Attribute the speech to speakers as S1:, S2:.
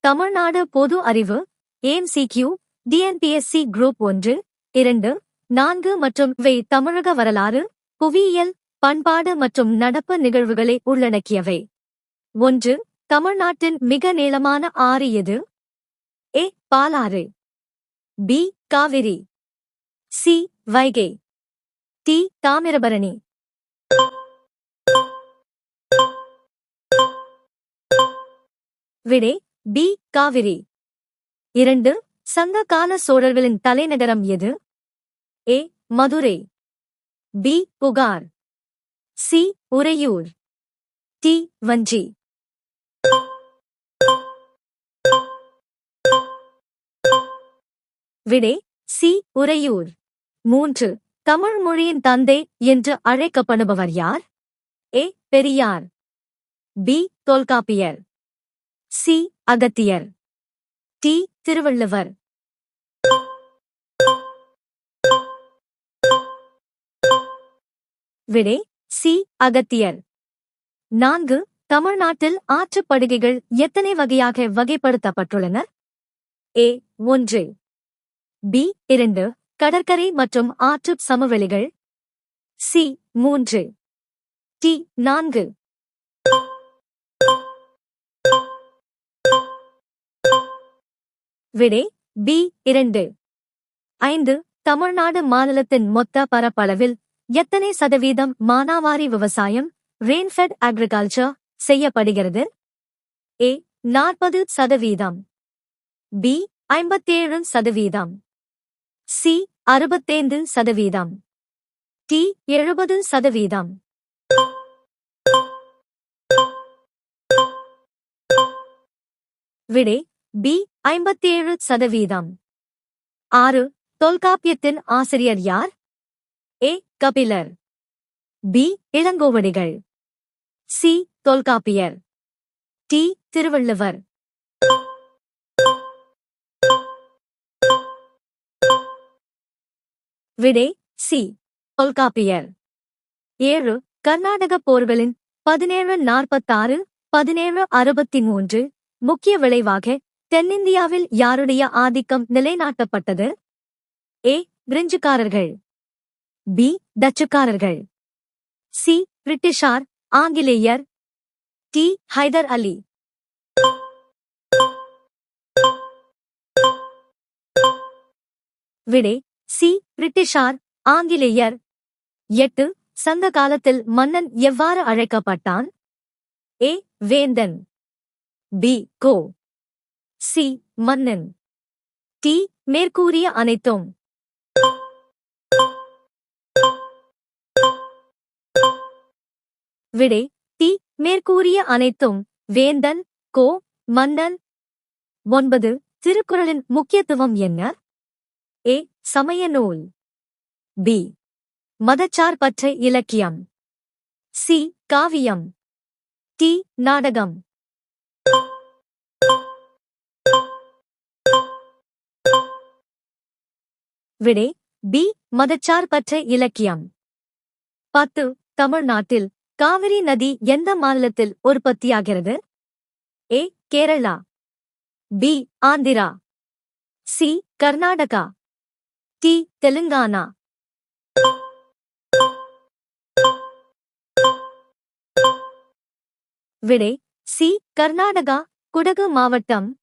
S1: தமிழ்நாடு பொது அறிவு ஏஎம்சிக்யூ TNPSC group ஒன்று இரண்டு நான்கு மற்றும் இவை தமிழக வரலாறு புவியியல் பண்பாடு மற்றும் நடப்பு நிகழ்வுகளை உள்ளடக்கியவை. ஒன்று தமிழ்நாட்டின் மிக நீளமான ஆறு எது? A Palar. B Kaveri. C Vaigai. D Thamirabarani. விடை பி. காவிரி. இரண்டு சங்க கால சோழர்களின் தலைநகரம் எது? A. Madurai. B. Puhar. C. Uraiyur. D. Vanji. விடை சி. உறையூர். மூன்று தமிழ் மொழியின் தந்தை என்று அழைக்கப்படுபவர் யார்? A. Periyar. B. Tholkappiyar. C. Agathiyar. D. Thiruvalluvar. விடை சி. அகத்தியர். நான்கு. தமிழ்நாட்டில் ஆற்றுப்படுகைகள் எத்தனை வகையாக வகைப்படுத்தப்பட்டுள்ளன? ஏ. ஒன்று. பி. இரண்டு. கடற்கரை மற்றும் ஆற்று சமவெளிகள். சி. மூன்று. டி. நான்கு. விடை பி இரண்டு. ஐந்து தமிழ்நாடு மாநிலத்தின் மொத்த பரப்பளவில் எத்தனை சதவீதம் மானாவாரி விவசாயம் ரெயின்ஃபெட் அக்ரிகல்ச்சர் செய்யப்படுகிறது? ஏ நாற்பது சதவீதம். பி ஐம்பத்தேழு சதவீதம். சி அறுபத்தைந்து சதவீதம். டி எழுபது சதவீதம். விடை பி ஐம்பத்தேழு சதவீதம். ஆறு தொல்காப்பியத்தின் ஆசிரியர் யார்? A Kapilar. B Ilangovadigal. C Tholkappiyar. D Thiruvalluvar. விடை சி தொல்காப்பியர். ஏழு கர்நாடக போர்களின் பதினேழு நாற்பத்தாறு பதினேழு அறுபத்தி மூன்று முக்கிய விளைவாக தென்னிந்தியாவில் யாருடைய ஆதிக்கம் நிலைநாட்டப்பட்டது? ஏ. பிரெஞ்சுக்காரர்கள். பி. டச்சுக்காரர்கள். சி. பிரிட்டிஷார் ஆங்கிலேயர். டி. ஹைதர் அலி. விடை சி. பிரிட்டிஷார் ஆங்கிலேயர். எட்டு. சங்க காலத்தில் மன்னன் எவ்வாறு அழைக்கப்பட்டான்? ஏ. வேந்தன். பி. கோ. சி. மன்னன். டி. மேற்கூறிய அனைத்தும். விடை. டி. மேற்கூறிய அனைத்தும். வேந்தன் கோ. மன்னன். ஒன்பது. திருக்குறளின் முக்கியத்துவம் என்ன? ஏ. சமய நூல். பி. மதச்சார்பற்ற இலக்கியம். சி. காவியம். டி. நாடகம். விடை பி மதச்சார்பற்ற இலக்கியம். பத்து தமிழ்நாட்டில் காவிரி நதி எந்த மாநிலத்தில் உற்பத்தியாகிறது? A Kerala. B Andhra. C Karnataka. D Telangana. விடை சி கர்நாடகா குடகு மாவட்டம்.